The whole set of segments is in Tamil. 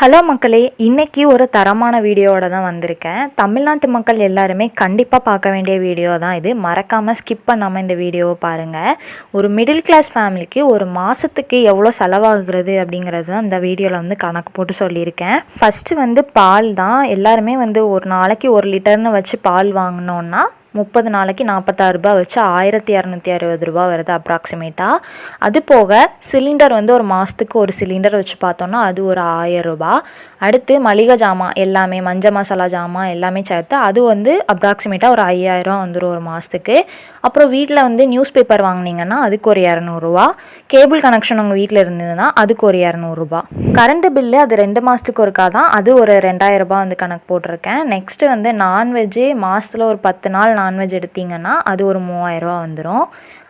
ஹலோ மக்களே இன்றைக்கி ஒரு தரமான வீடியோவோட தான் வந்திருக்கேன். தமிழ்நாட்டு மக்கள் எல்லாருமே கண்டிப்பாக பார்க்க வேண்டிய வீடியோ தான் இது. மறக்காமல் ஸ்கிப் பண்ணாமல் இந்த வீடியோவை பாருங்கள் ஒரு மிடில் கிளாஸ் ஃபேமிலிக்கு ஒரு மாதத்துக்கு எவ்வளோ செலவாகுறது அப்படிங்கிறது தான் இந்த வீடியோவில் வந்து கணக்கு போட்டு சொல்லியிருக்கேன். ஃபஸ்ட்டு வந்து பால் தான். எல்லாருமே வந்து ஒரு நாளைக்கு ஒரு லிட்டர்னு வச்சு பால் வாங்கினோன்னா முப்பது நாளைக்கு நாற்பத்தாறு ரூபாய் வச்சு ஆயிரத்தி இரநூத்தி அறுபது ரூபா வருது அப்ராக்சிமேட்டாக அது போக சிலிண்டர் வந்து ஒரு மாதத்துக்கு ஒரு சிலிண்டர் வச்சு பார்த்தோன்னா அது ஒரு ஆயிரம் அடுத்து மளிகை ஜாமான் எல்லாமே மஞ்சள் மசாலா ஜாமான் எல்லாமே சேர்த்து அது வந்து அப்ராக்சிமேட்டாக ஒரு ஐயாயிரம் வந்துடும் ஒரு மாதத்துக்கு அப்புறம் வீட்டில் வந்து நியூஸ் பேப்பர் வாங்கினீங்கன்னா அதுக்கு ஒரு இரநூறுவா கேபிள் கனெக்ஷன் உங்கள் வீட்டில் இருந்ததுன்னா அதுக்கு ஒரு இரநூறுபா கரண்ட்டு பில்லு அது ரெண்டு மாதத்துக்கு ஒருக்கா தான் அது ஒரு ரெண்டாயிரம் வந்து கணக்கு போட்டிருக்கேன். நெக்ஸ்ட்டு வந்து நான்வெஜ்ஜு மாதத்தில் ஒரு பத்து நாள் நான்வெஜ் எடுத்தீங்கன்னா அது ஒரு மூவாயிரரூவா வந்துடும்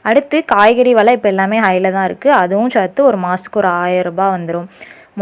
அடுத்து காய்கறி விலை இப்போ எல்லாமே ஹையில் தான் இருக்குது அதுவும் சேர்த்து ஒரு மாதத்துக்கு ஒரு ஆயிரம் ரூபாய் வந்துடும்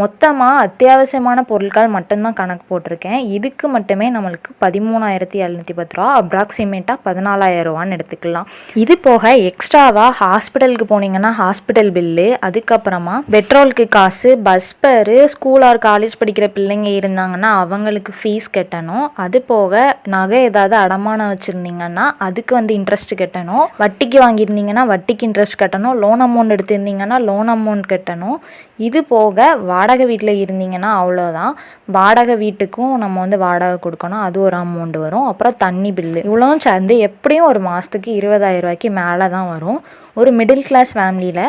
மொத்தமாக அத்தியாவசியமான பொருட்கள் மட்டும்தான் கணக்கு போட்டிருக்கேன். இதுக்கு மட்டுமே நம்மளுக்கு பதிமூணாயிரத்தி எழுநூற்றி பத்து ரூபா அப்ராக்சிமேட்டாக பதினாலாயிரம் ரூபான்னு எடுத்துக்கலாம். இது போக எக்ஸ்ட்ராவாக ஹாஸ்பிட்டலுக்கு போனீங்கன்னா ஹாஸ்பிட்டல் பில்லு அதுக்கப்புறமா பெட்ரோலுக்கு காசு பஸ் பேரு ஸ்கூல் ஆர் காலேஜ் படிக்கிற பிள்ளைங்க இருந்தாங்கன்னா அவங்களுக்கு ஃபீஸ் கட்டணும். அது போக நகை ஏதாவது அடமானம் வச்சுருந்தீங்கன்னா அதுக்கு வந்து இன்ட்ரெஸ்ட் கட்டணும். வட்டிக்கு வாங்கியிருந்தீங்கன்னா வட்டிக்கு இன்ட்ரெஸ்ட் கட்டணும். லோன் அமௌண்ட் எடுத்திருந்தீங்கன்னா லோன் அமௌண்ட் கட்டணும். இது போக வாடகை வாடகை வீட்டில் இருந்தீங்கன்னா அவ்வளோதான் வாடகை வீட்டுக்கும் நம்ம வந்து வாடகை கொடுக்கணும். அது ஒரு அமௌண்ட் வரும். அப்புறம் தண்ணி பில்லு இவ்வளோ சேர்ந்து எப்படியும் ஒரு மாதத்துக்கு இருபதாயிரம் ரூபாய்க்கு மேலே தான் வரும். ஒரு மிடில் கிளாஸ் ஃபேமிலியில்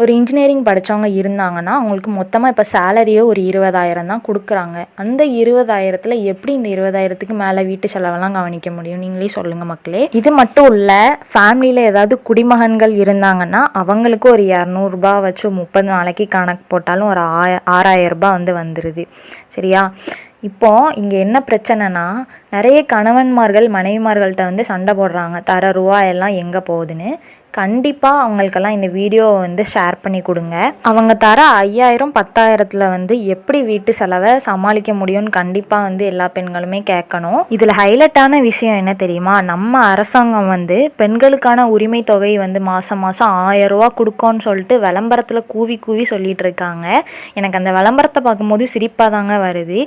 ஒரு இன்ஜினியரிங் படித்தவங்க இருந்தாங்கன்னா அவங்களுக்கு மொத்தமாக இப்போ சேலரியோ ஒரு இருபதாயிரம் தான் கொடுக்குறாங்க. அந்த இருபதாயிரத்தில் எப்படி இந்த இருபதாயிரத்துக்கு மேலே வீட்டு செலவெல்லாம் கவனிக்க முடியும்? நீங்களே சொல்லுங்கள் மக்களே. இது மட்டும் இல்லை ஃபேமிலியில் ஏதாவது குடிமகன்கள் இருந்தாங்கன்னா அவங்களுக்கு ஒரு இரநூறுபா வச்சு முப்பது நாளைக்கு கணக்கு போட்டாலும் ஒரு ஆய ஆறாயிரம் ரூபாய் வந்து வந்துடுது சரியா? இப்போ இங்கே என்ன பிரச்சனைனா நிறைய கணவன்மார்கள் மனைவிமார்கள்ட்ட வந்து சண்டை போடுறாங்க. தர ரூபாயெல்லாம் எங்கே போகுதுன்னு? கண்டிப்பாக அவங்களுக்கெல்லாம் இந்த வீடியோவை வந்து ஷேர் பண்ணி கொடுங்க. அவங்க தர ஐயாயிரம் பத்தாயிரத்தில் வந்து எப்படி வீட்டு செலவை சமாளிக்க முடியும்னு கண்டிப்பாக வந்து எல்லா பெண்களுமே கேட்கணும். இதில் ஹைலைட்டான விஷயம் என்ன தெரியுமா? நம்ம அரசாங்கம் வந்து பெண்களுக்கான உரிமை தொகை வந்து மாதம் மாதம் ஆயிரம் ரூபா கொடுக்கோன்னு சொல்லிட்டு விளம்பரத்தில் கூவி கூவி சொல்லிட்டு இருக்காங்க. எனக்கு அந்த விளம்பரத்தை பார்க்கும்போது சிரிப்பாக தாங்க வருது.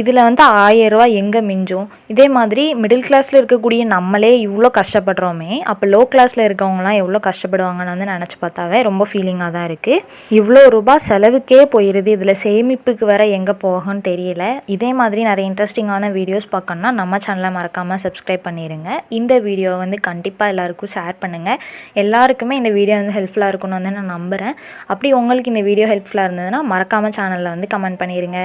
இதில் வந்து ஆயிரம் ரூபா எங்கே மிஞ்சும்? இதே மாதிரி மிடில் கிளாஸில் இருக்கக்கூடிய நம்மளே இவ்வளோ கஷ்டப்படுறோமே. அப்போ லோ கிளாஸில் இருக்கவங்களாம் எவ்வளோ கஷ்டப்படுவாங்கன்னு வந்து நினச்சி பார்த்தாவே ரொம்ப ஃபீலிங்காக தான் இருக்குது இவ்வளோ ரூபாய் செலவுக்கே போயிடுது இதில் சேமிப்புக்கு வேற எங்கே போகும்னு தெரியல. இதே மாதிரி நிறைய இன்ட்ரெஸ்டிங்கான வீடியோஸ் பார்க்கணுன்னா நம்ம சேனலை மறக்காமல் சப்ஸ்கிரைப் பண்ணிடுங்க இந்த வீடியோவை வந்து கண்டிப்பாக எல்லாருக்கும் ஷேர் பண்ணுங்கள் எல்லாருக்குமே இந்த வீடியோ வந்து ஹெல்ப்ஃபுல்லாக இருக்கும்னு வந்து நான் நம்புகிறேன் அப்படி உங்களுக்கு இந்த வீடியோ ஹெல்ப்ஃபுல்லாக இருந்ததுன்னா மறக்காமல் சேனலில் வந்து கமெண்ட் பண்ணிடுங்க